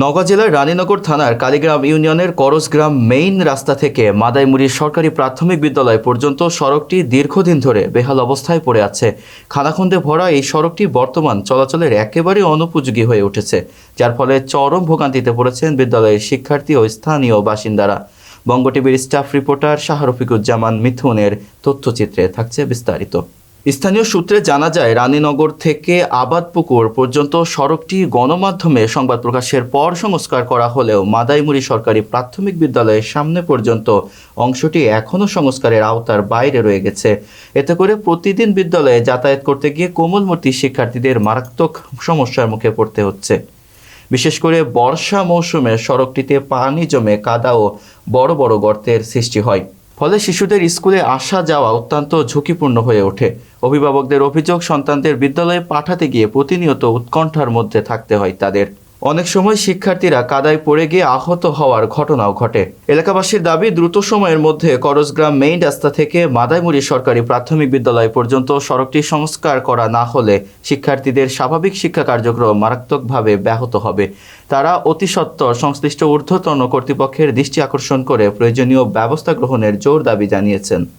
নওগাঁ জেলার রানীনগর থানার কালীগ্রাম ইউনিয়নের করসগ্রাম মেইন রাস্তা থেকে মাদাইমুড়ি সরকারি প্রাথমিক বিদ্যালয় পর্যন্ত সড়কটি দীর্ঘদিন ধরে বেহাল অবস্থায় পড়ে আছে। খানাখন্দে ভরা এই সড়কটি বর্তমান চলাচলের একেবারে অনুপযোগী হয়ে উঠেছে, যার ফলে চরম ভোগান্তিতে পড়েছেন বিদ্যালয়ের শিক্ষার্থী ও স্থানীয় বাসিন্দারা। বঙ্গ টিভির স্টাফ রিপোর্টার শাহ রফিকুজ্জামান মিথুনের তথ্যচিত্রে থাকছে বিস্তারিত। স্থানীয় সূত্রে জানা যায়, রানীনগর থেকে আবাদপুকুর পর্যন্ত সড়কটি গণমাধ্যমে সংবাদ প্রকাশের পর সংস্কার করা হলেও মাদাইমুড়ি সরকারি প্রাথমিক বিদ্যালয়ের সামনে পর্যন্ত অংশটি এখনও সংস্কারের আওতার বাইরে রয়ে গেছে। এতে করে প্রতিদিন বিদ্যালয়ে যাতায়াত করতে গিয়ে কোমলমূর্তি শিক্ষার্থীদের মারাত্মক সমস্যার মুখে পড়তে হচ্ছে। বিশেষ করে বর্ষা মৌসুমে সড়কটিতে পানি জমে কাদা ও বড় বড় গর্তের সৃষ্টি হয়। ফলে শিশুদের স্কুলে আসা যাওয়া অত্যন্ত ঝুঁকিপূর্ণ হয়ে ওঠে। অভিভাবকদের অভিযোগ, সন্তানদের বিদ্যালয়ে পাঠাতে গিয়ে প্রতিনিয়ত উৎকণ্ঠার মধ্যে থাকতে হয় তাদের। অনেক সময় শিক্ষার্থীরা কাদায় পড়ে গিয়ে আহত হওয়ার ঘটনাও ঘটে। এলাকাবাসীর দাবি, দ্রুত সময়ের মধ্যে করসগ্রাম মেইন রাস্তা থেকে মাদাইমুড়ি সরকারি প্রাথমিক বিদ্যালয় পর্যন্ত সড়কটি সংস্কার করা না হলে শিক্ষার্থীদের স্বাভাবিক শিক্ষা কার্যক্রম মারাত্মকভাবে ব্যাহত হবে। তারা অতি সংশ্লিষ্ট ঊর্ধ্বতন কর্তৃপক্ষের দৃষ্টি আকর্ষণ করে প্রয়োজনীয় ব্যবস্থা গ্রহণের জোর দাবি জানিয়েছেন।